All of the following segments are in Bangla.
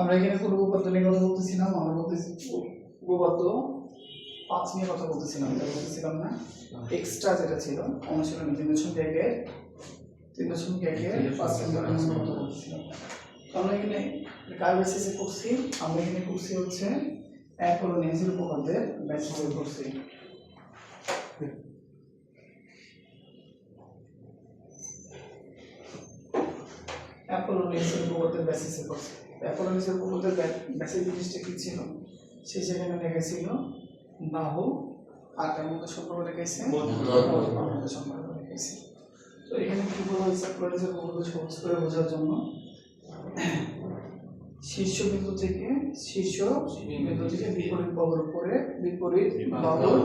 আমরা এখানে কোন উপপাদ্য নিয়ে কথা বলতেছিলাম আমরা বলতেছি উপপাদ্য পাঁচ নিয়ে কথা বলতেছিলাম এটা বলতেছিলাম না। এক্সট্রা যেটা ছিল অনুশীলনী তিন দশমিক একের তিন দশমিক একের পাঁচ নম্বর আমরা কথা বলতেছিলাম। আমরা এখানে কার বেসিসে করছি আমরা এখানে করছি হচ্ছে এক হলো নেজির উপপাদ্যের বেসিসে করছি। অ্যাপোলো অ্যাপোলোনিসের উপপাদ্যের বেসিসে করছে। অ্যাপোলোনিসের উপপাদ্যের বেসিস জিনিসটা কী ছিল? সে সেখানে লেখেছিল বাহু আর তার মধ্যে সম্পর্ক রেখেছে? সম্পর্ক রেখেছে। তো এখানে কী বলা হয়েছে? অ্যাপোলোনিসের উপপাদ্য সহজ করে বোঝার জন্য শীর্ষ বিন্দু থেকে শীর্ষ বিন্দু থেকে বিপরীত বাহুর উপরে বিপরীত বাহুর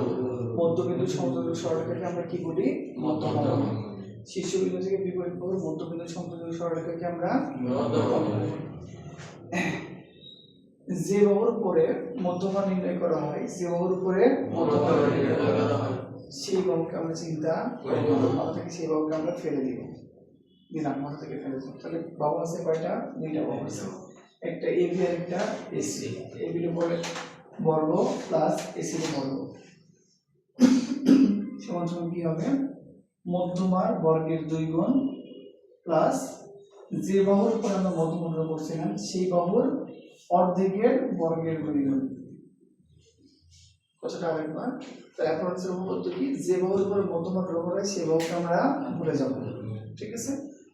মধ্যবিন্দু সমতুল্য সরলরেখাকে আমরা কি বলি? মধ্যমা বলি শীর্ষবিন্দু থেকে বিপরীত বাহুর মধ্যবিন্দু সমতুল্য সরলরেখাকে আমরা যে বাহুর উপরে মধ্যমা নির্ণয় করা হয়। যে বাহুর উপরে সেই বাহুকে আমরা চিন্তা। মাথা থেকে সেই বাহুকে আমরা ফেলে দিব। দিলাম মাথা থেকে ফেলে দিব। তাহলে বাহু আছে কয়টা? দুইটা বাহু আছে। একটা এবি আর একটা এসি এবি উপরে বর্গ প্লাস এসি বর্গ। সমান সমান কি হবে? মধ্যমার বর্গের দুই গুণ প্লাস যে বাহুর উপর আমরা মধ্যমা ড্র করছিলাম সেই বাহুর অর্ধেকের বর্গের দুই কথাটা আরেকবার তাহলে এখন হচ্ছে উপপাদ্য কি? যে বাহুর উপর করা সেই বাহুকে আমরা ভুলে যাব। ঠিক আছে?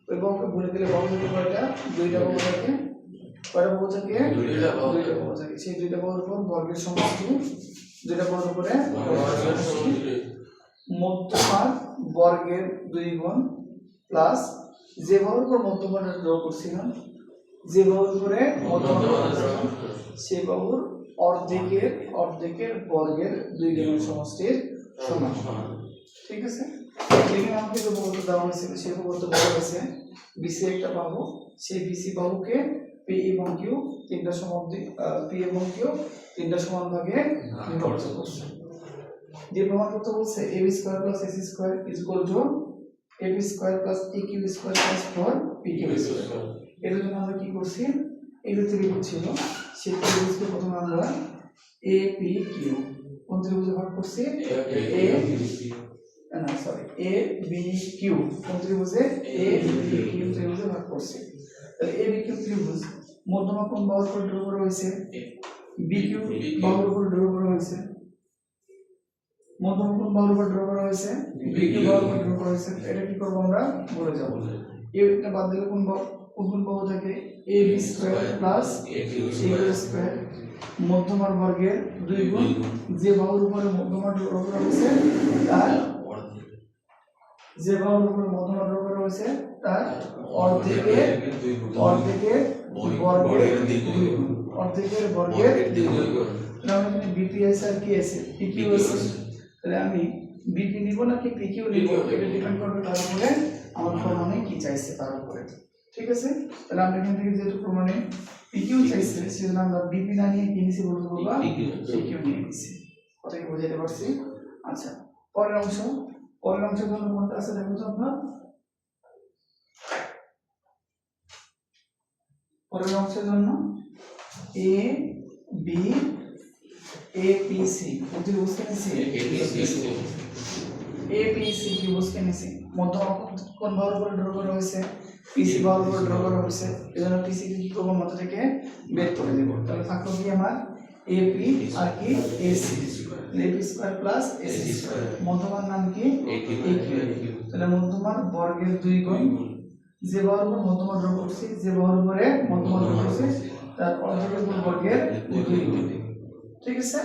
ওই বাহুকে ভুলে দিলে বাহু থেকে কয়টা দুইটা বাহু থাকে। কয়টা বাহু থাকে? দুইটা বাহু দুইটা থাকে। সেই দুইটা বাহুর উপর বর্গের সমষ্টি দুইটা বাহুর উপরে বর্গের দুই গুণ প্লাস যে বাহুর উপর মধ্যমাটা ড্র করছিলাম যে মধ্যমাটা draw করছিলাম, বাহুর অর্ধেকের অর্ধেকের বর্গের দুই গুণের সমষ্টির সমান। ঠিক আছে? এখানে আমাকে যে বহুত্ব দেওয়া হয়েছিল সেই বহুত্ব বলা হয়েছে বিসি একটা বাহু সেই বিসি বাহুকে পি এবং কিউ তিনটা সমান পি এবং কিউ তিনটা সমান ভাগে বিভক্ত করছে। দিয়ে প্রমাণ বলছে A B square plus AC square is equal to A B square plus A Q square plus four P Q square এটার জন্য আমরা কি করছি যে ত্রিভুজ ছিল সেই ত্রিভুজকে প্রথমে আমরা এ পি কিউ কোন ত্রিভুজে ভাগ করছি এ না সরি এ বি কিউ কোন ত্রিভুজে এ বি কিউ ত্রিভুজে ভাগ করছি তাহলে এ বি কিউ ত্রিভুজ মধ্যমা কোন বাহুর উপর ড্র করা হয়েছে বি কিউ বাহুর উপর ড্র করা হয়েছে মধ্যমা কোন বাহুর উপর ড্র করা হয়েছে। বি কিউ বাহুর উপর ড্র করা হয়েছে। এটা কি করব আমরা? বলে যাব। এটা বাদ দিলে কোন কোন কোন বাহু থাকে A B square plus A square. মধ্যমার বর্গের দুই গুণ। যে বাহুর উপরে মধ্যমা ড্র করা হয়েছে তার যে বাহুর উপরে মধ্যমা ড্র করা হয়েছে তার অর্ধেকের অর্ধেকের বর্গের দুই গুণ। অর্ধেকের বর্গের দুই গুণ। তাহলে বিপি আছে আর কি আছে? পিকিউ আছে তাহলে আমি বিপি নিব নাকি পিকিউ নিব? এটা ডিপেন্ড করবে তার উপরে আমার প্রমাণে কি চাইছে তার উপরে। ঠিক আছে? তাহলে আমরা এখান থেকে যেহেতু প্রমাণে পিকিউ চাইছে সেজন্য আমরা বিপি না নিয়ে কি নিছি বলতে বলবা পিকিউ নিয়ে নিছি। কথা কি বুঝাতে পারছি? আচ্ছা পরের অংশ। পরের অংশের জন্য কোনটা আছে দেখো তো আপনার পরের অংশের জন্য A B A P C বুঝতে বুঝতে নিছি এ পি সি কি বুঝতে নিছি মধ্যমা কোন- কোন ভাবের উপরে ড্র করা হয়েছে পিসি ভাবের উপরে ড্র করা হয়েছে এজন্য পিসি কে কি করব থেকে বের করে দেবো তাহলে থাকল কি আমার আর কি স্কোয়ার প্লাস স্কোয়ার মধ্যমার নাম কি তাহলে মধ্যমার বর্গের দুই গুণ যে বাহুর উপর মধ্যমা ড্র করছি যে বাহুর উপরে মধ্যমা ড্র করছি তার অর্ধেকের গুণ বর্গের দুই গুণ ঠিক আছে?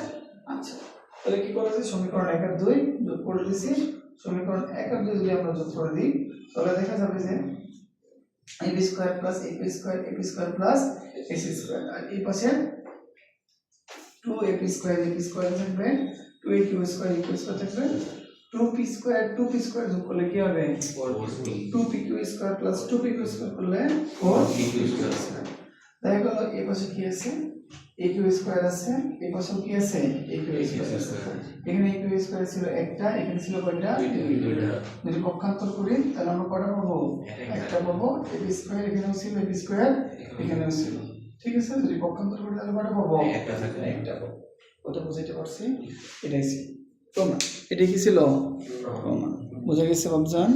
আচ্ছা। তাহলে কি করা যায়? সমীকরণ এক আর দুই যোগ করে দিছি। সমীকরণ এক আর দুই যদি আমরা যোগ করে দিই তাহলে দেখা যাবে যে A B square plus A P square A P square plus A C square আর এই পাশে two A P square A P square থাকবে two A Q square A Q square থাকবে। Two P square two P square যোগ করলে কি হবে? Two P Q square plus two P Q square করলে ফোর পি কিউ স্কোয়ার দেখা গেল এই পাশে কি আছে? এ কিউ স্কোয়ার আছে এই পাশেও কি আছে? এ কিউ স্কোয়ার আছে। এখানে এ কিউ স্কোয়ার ছিল একটা এখানে ছিল কয়টা? যদি পক্ষান্তর করি তাহলে আমরা কয়টা পাবো? একটা। পাবো। এ বি স্কোয়ার এখানেও ছিল এ বি স্কোয়ার এখানেও ছিল। ঠিক আছে? যদি পক্ষান্তর করি তাহলে কটা পাবো? একটা থাকে একটা পাবো। কত বুঝাইতে পারছি? এটাই ছিল। প্রমাণ এটা কি ছিল? প্রমাণ বুঝা গেছে বাবজান